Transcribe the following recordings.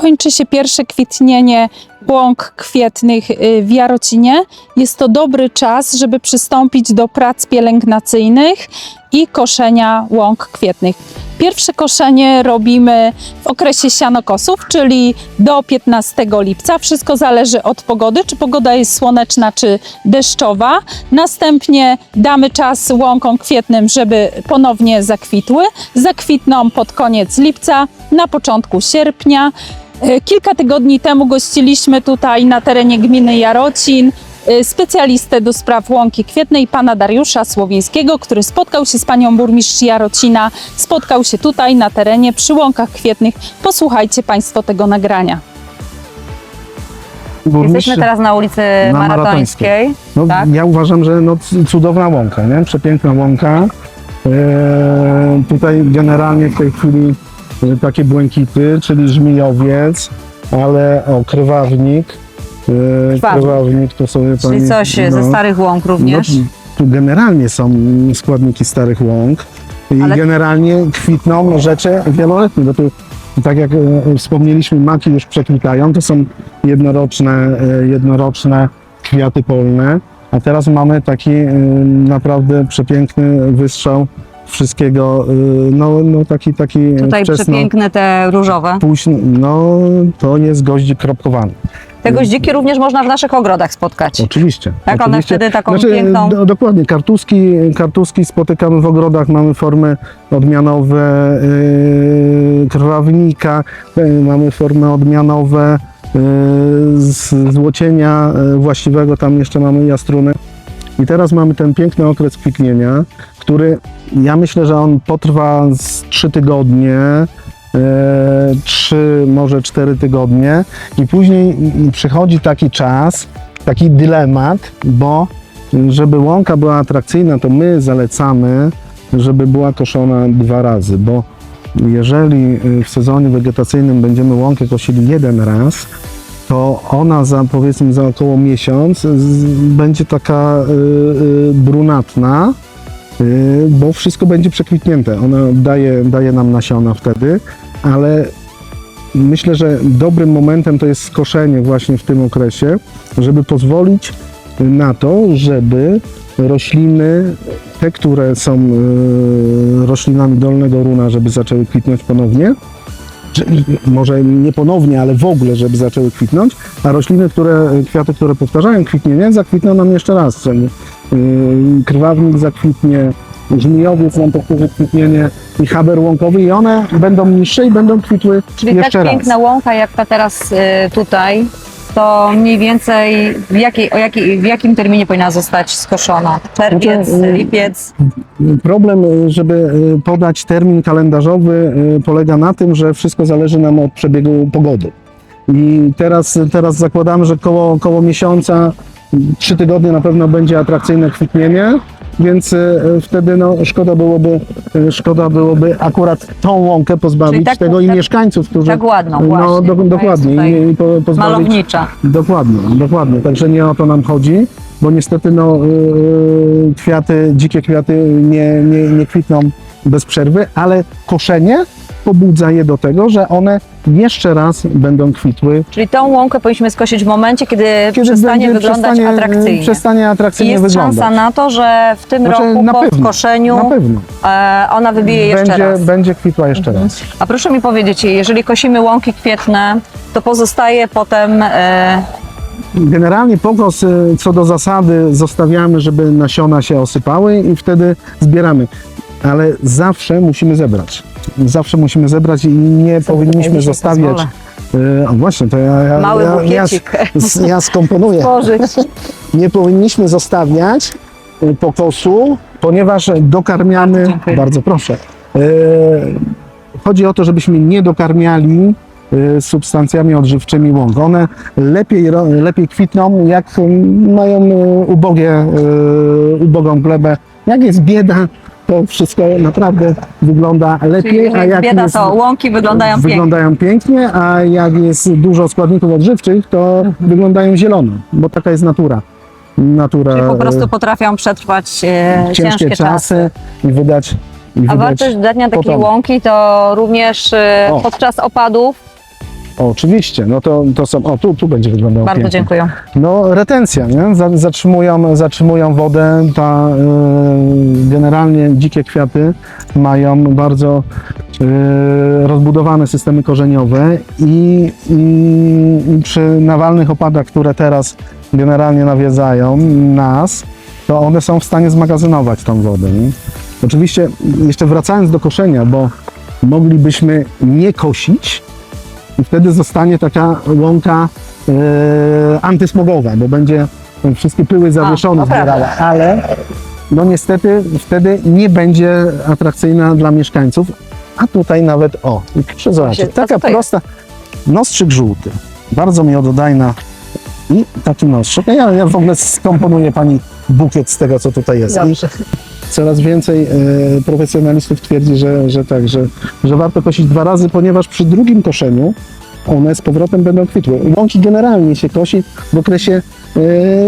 kończy się pierwsze kwitnienie łąk kwietnych y, w Jarocinie. Jest to dobry czas, żeby przystąpić do prac pielęgnacyjnych i koszenia łąk kwietnych. Pierwsze koszenie robimy w okresie sianokosów, czyli do 15 lipca. Wszystko zależy od pogody, czy pogoda jest słoneczna, czy deszczowa. Następnie damy czas łąkom kwietnym, żeby ponownie zakwitły. Zakwitną pod koniec lipca, na początku sierpnia. E, Kilka tygodni temu gościliśmy tutaj na terenie gminy Jarocin e, specjalistę do spraw łąki kwietnej, pana Dariusza Słowińskiego, który spotkał się z panią burmistrz Jarocina, spotkał się tutaj na terenie przy łąkach kwietnych. Posłuchajcie państwo tego nagrania. Burmistrz, Jesteśmy teraz na ulicy Na Maratońskiej. no, tak? Ja uważam, że no, cudowna łąka, nie? przepiękna łąka. E, tutaj generalnie w tej chwili takie błękity, czyli żmijowiec, ale o, krywawnik. E, Krwawnik. krywawnik to sobie Czyli pani- coś no, ze starych łąk również. No, tu generalnie są składniki starych łąk i Ale- generalnie kwitną rzeczy wieloletnie, bo tu tak jak e, wspomnieliśmy, maki już przekwitają, to są jednoroczne, e, jednoroczne kwiaty polne, a teraz mamy taki e, naprawdę przepiękny wystrzał wszystkiego, e, no, no taki, taki Tutaj wczesno, przepiękne te różowe. późno, no to jest goździk kropkowany. Te goździki również można w naszych ogrodach spotkać. Oczywiście. Tak, one wtedy taką znaczy, piękną- Do, dokładnie, kartuski, kartuski spotykamy w ogrodach, mamy formy odmianowe yy, krwawnika, yy, mamy formy odmianowe yy, z złocienia yy, właściwego, tam jeszcze mamy jastruny. I teraz mamy ten piękny okres kwitnienia, który ja myślę, że on potrwa z 3 tygodnie, e, trzy, może 4 tygodnie i później przychodzi taki czas, taki dylemat, bo żeby łąka była atrakcyjna, to my zalecamy, żeby była koszona dwa razy, bo jeżeli y, w sezonie wegetacyjnym będziemy łąkę kosili jeden raz, to ona za powiedzmy za około miesiąc będzie taka y, brunatna, bo wszystko będzie przekwitnięte. Ona daje, daje nam nasiona wtedy, ale myślę, że dobrym momentem to jest skoszenie właśnie w tym okresie, żeby pozwolić na to, żeby rośliny, te, które są y, roślinami dolnego runa, żeby zaczęły kwitnąć ponownie, może nie ponownie, ale w ogóle, żeby zaczęły kwitnąć, a rośliny, które, kwiaty, które powtarzają kwitnienie, zakwitną nam jeszcze raz. Czyli, krwawnik zakwitnie, żmijowiec nam powtórzy kwitnienie i haber łąkowy i one będą niższe i będą kwitły Czyli jeszcze tak raz. piękna łąka jak ta teraz y, tutaj, to mniej więcej w, jakiej, o jakiej, w jakim terminie powinna zostać skoszona? Czerwiec, Znaczy, y, lipiec? Problem, y, żeby y, podać termin kalendarzowy, polega na tym, że wszystko zależy nam od przebiegu pogody. I teraz, teraz zakładamy, że koło, koło miesiąca, trzy tygodnie na pewno będzie atrakcyjne kwitnienie, więc y, wtedy no, szkoda, byłoby, y, szkoda byłoby akurat tą łąkę pozbawić tak- tego i tak- mieszkańców, którzy. Tak ładną no, właśnie. do, dokładnie. I, po, pozbawić, Malownicza. Dokładnie, dokładnie. Także nie o to nam chodzi, bo niestety no, yy, kwiaty, dzikie kwiaty nie, nie, nie kwitną bez przerwy, ale koszenie pobudza je do tego, że one jeszcze raz będą kwitły. Czyli tą łąkę powinniśmy skosić w momencie, kiedy, Kiedy przestanie wyglądać przestanie, atrakcyjnie. Przestanie I atrakcyjnie jest wyglądać. szansa na to, że w tym Znaczy, roku po pewno, skoszeniu Na pewno. e, ona wybije jeszcze Będzie, raz. będzie kwitła jeszcze raz. A proszę mi powiedzieć, jeżeli kosimy łąki kwietne, to pozostaje potem e, Generalnie pokos y, co do zasady zostawiamy, żeby nasiona się osypały i wtedy zbieramy. Ale zawsze musimy zebrać. Zawsze musimy zebrać i nie powinniśmy dzisiaj zostawiać. Y, O właśnie, to ja, ja, mały ja, ja, ja, skomponuję. Nie powinniśmy zostawiać y, pokosu, ponieważ dokarmiamy. Bardzo dziękuję. Bardzo proszę. Y, Chodzi o to, żebyśmy nie dokarmiali substancjami odżywczymi łąk. One lepiej, lepiej kwitną, jak mają ubogie, ubogą glebę. Jak jest bieda, to wszystko naprawdę wygląda Czyli lepiej, a jeżeli jak bieda, jest, to łąki wyglądają pięknie. wyglądają pięknie, a jak jest dużo składników odżywczych, to wyglądają zielono, bo taka jest natura. Natura Czyli po e, prostu potrafią przetrwać e, ciężkie, ciężkie czasy. czasy i wydać. I A wydać wartość dania takiej łąki to również e, podczas opadów Oczywiście, no to, to są, o tu, tu będzie wyglądał Bardzo pięknie. dziękuję. No retencja, nie? Za- Zatrzymują, zatrzymują wodę, ta, y, generalnie dzikie kwiaty mają bardzo y, rozbudowane systemy korzeniowe i, i przy nawalnych opadach, które teraz generalnie nawiedzają nas, to one są w stanie zmagazynować tą wodę. Nie? Oczywiście jeszcze wracając do koszenia, bo moglibyśmy nie kosić, i wtedy zostanie taka łąka e, antysmogowa, bo będzie wszystkie pyły zawieszone prawda. zbierała, ale no niestety wtedy nie będzie atrakcyjna dla mieszkańców, a tutaj nawet, o, proszę zobaczyć, a taka prosta, nostrzyk żółty, bardzo miododajna i taki nostrzyk. Ja, ja w ogóle skomponuję Pani bukiet z tego, co tutaj jest. I coraz więcej e, profesjonalistów twierdzi, że, że tak, że, że warto kosić dwa razy, ponieważ przy drugim koszeniu one z powrotem będą kwitły. Łąki generalnie się kosi w okresie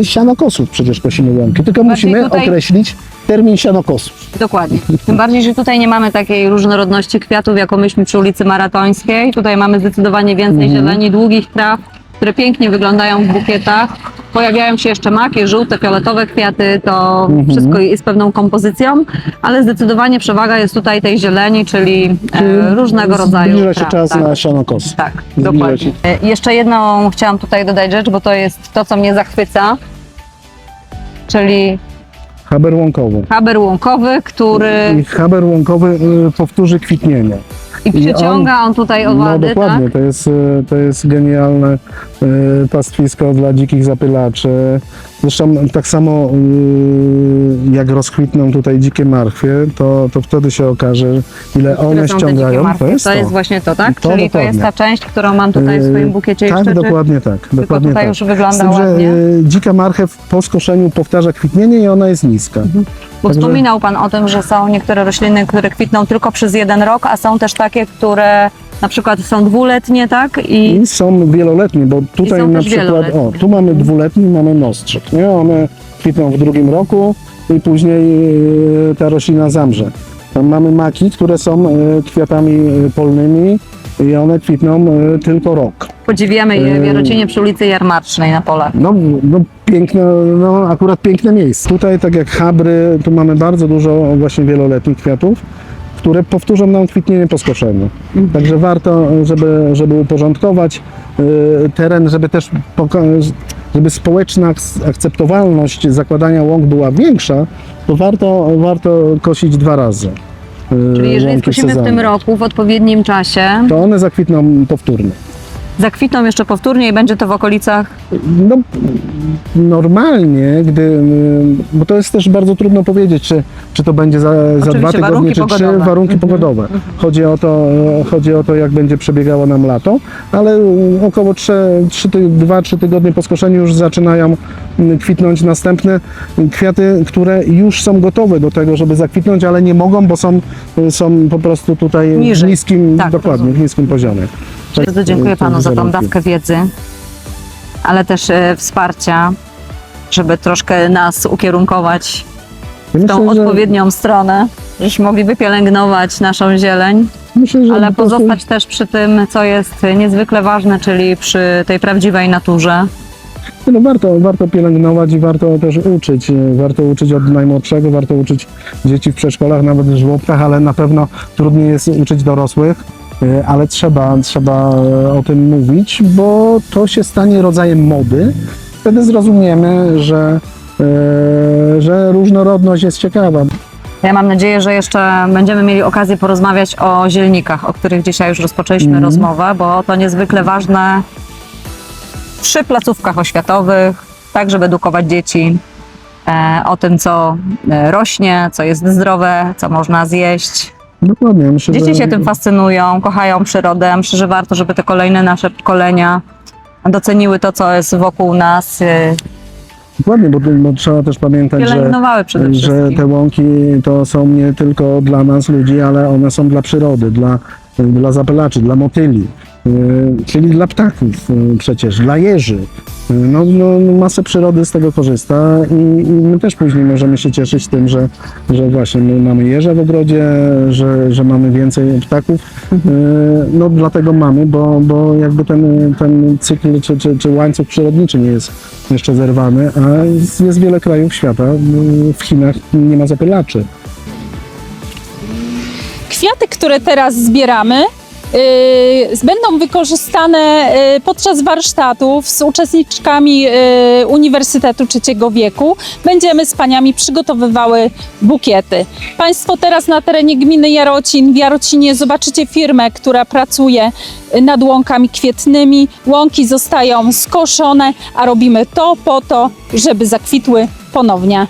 e, sianokosów, przecież kosimy łąki, tylko Bardziej musimy tutaj- określić termin sianokosów. Dokładnie. Tym bardziej, że tutaj nie mamy takiej różnorodności kwiatów, jaką myśmy przy ulicy Maratońskiej. Tutaj mamy zdecydowanie więcej Mhm. zieleni, długich traw, które pięknie wyglądają w bukietach. Pojawiają się jeszcze maki, żółte, fioletowe kwiaty, to Mhm. wszystko jest pewną kompozycją, ale zdecydowanie przewaga jest tutaj tej zieleni, czyli e, różnego rodzaju Zbliża się traw, czas tak. na sianokosy. Tak, Zbliża dokładnie. E, Jeszcze jedną chciałam tutaj dodać rzecz, bo to jest to, co mnie zachwyca, czyli Haber łąkowy. haber łąkowy, który I haber łąkowy y, powtórzy kwitnienie. I przyciąga on, tutaj No owady, dokładnie, tak? to, jest, y, to jest genialne pastwisko dla dzikich zapylaczy. Zresztą tak samo y, jak rozkwitną tutaj dzikie marchwie, to, to wtedy się okaże, ile one ściągają. marchwie. To jest to to. jest właśnie to, tak? To Czyli to jest dokładnie. ta część, którą mam tutaj w swoim bukiecie Y, jeszcze, Tak, czy dokładnie tak. tylko Dokładnie tutaj tak. już wygląda tym, ładnie? y, dzika marchew po skoszeniu powtarza kwitnienie i ona jest niska. Bo także- wspominał Pan o tym, że są niektóre rośliny, które kwitną tylko przez jeden rok, a są też takie, które na przykład są dwuletnie, tak? I I są wieloletnie, bo tutaj są na też przykład, o, wieloletnie. tu mamy dwuletni, mamy nostrzyk, nie? One kwitną w drugim roku i później e, ta roślina zamrze. Tam mamy maki, które są e, kwiatami e, polnymi i one kwitną e, tylko rok. podziwiamy je w. Jarocinie przy ulicy Jarmarcznej na polach. No, no piękne, no akurat piękne miejsce. Tutaj tak jak habry, tu mamy bardzo dużo właśnie wieloletnich kwiatów, które powtórzą nam kwitnienie po skoszeniu. Także warto, żeby, żeby uporządkować y, teren, żeby też żeby społeczna ak- akceptowalność zakładania łąk była większa, to warto, warto kosić dwa razy. y, Czyli jeżeli łąki skusimy w tym roku w odpowiednim czasie, To one zakwitną powtórnie. Zakwitną jeszcze powtórnie i będzie to w okolicach No, normalnie, gdy, bo to jest też bardzo trudno powiedzieć, czy, czy to będzie za, za dwa tygodnie, warunki czy trzy pogodowe. warunki Mhm. pogodowe. Chodzi o, to, chodzi o to, jak będzie przebiegało nam lato, ale około 2-3 tygodnie po skoszeniu już zaczynają kwitnąć następne kwiaty, które już są gotowe do tego, żeby zakwitnąć, ale nie mogą, bo są, są po prostu tutaj w Niżej. niskim, Tak, dokładnie, w niskim poziomie. Bardzo dziękuję Panu za tą dawkę wiedzy, ale też e, wsparcia, żeby troszkę nas ukierunkować w tą myślę, że- odpowiednią stronę, żebyśmy mogli wypielęgnować naszą zieleń, myślę, że ale pozostać też przy tym, co jest niezwykle ważne, czyli przy tej prawdziwej naturze. No warto, warto pielęgnować i warto też uczyć. Warto uczyć od najmłodszego, warto uczyć dzieci w przedszkolach, nawet w żłobkach, ale na pewno trudniej jest uczyć dorosłych. E, Ale trzeba, trzeba e, o tym mówić, bo to się stanie rodzajem mody. Wtedy zrozumiemy, że, e, że różnorodność jest ciekawa. Ja mam nadzieję, że jeszcze będziemy mieli okazję porozmawiać o zielnikach, o których dzisiaj już rozpoczęliśmy Mhm. rozmowę, bo to niezwykle ważne przy placówkach oświatowych, tak żeby edukować dzieci o tym, co rośnie, co jest zdrowe, co można zjeść. Dokładnie. Myślę, Dzieci że się tym fascynują, kochają przyrodę. Myślę, że warto, żeby te kolejne nasze pokolenia doceniły to, co jest wokół nas, e, Dokładnie, bo, bo trzeba też pamiętać, że że te łąki to są nie tylko dla nas ludzi, ale one są dla przyrody, dla, dla zapylaczy, dla motyli. Y, czyli dla ptaków y, przecież, dla jeży. Y, No, no, masę przyrody z tego korzysta i, i my też później możemy się cieszyć tym, że, że właśnie my mamy jeże w ogrodzie, że, że mamy więcej ptaków. No dlatego mamy, bo, bo jakby ten, ten cykl czy, czy, czy łańcuch przyrodniczy nie jest jeszcze zerwany, a jest, wiele krajów świata. W Chinach nie ma zapylaczy. Kwiaty, które teraz zbieramy, będą wykorzystane yy, podczas warsztatów z uczestniczkami yy, Uniwersytetu Trzeciego Wieku. Będziemy z paniami przygotowywały bukiety. Państwo teraz na terenie gminy Jarocin, w Jarocinie zobaczycie firmę, która pracuje nad łąkami kwietnymi. Łąki zostają skoszone, a robimy to po to, żeby zakwitły ponownie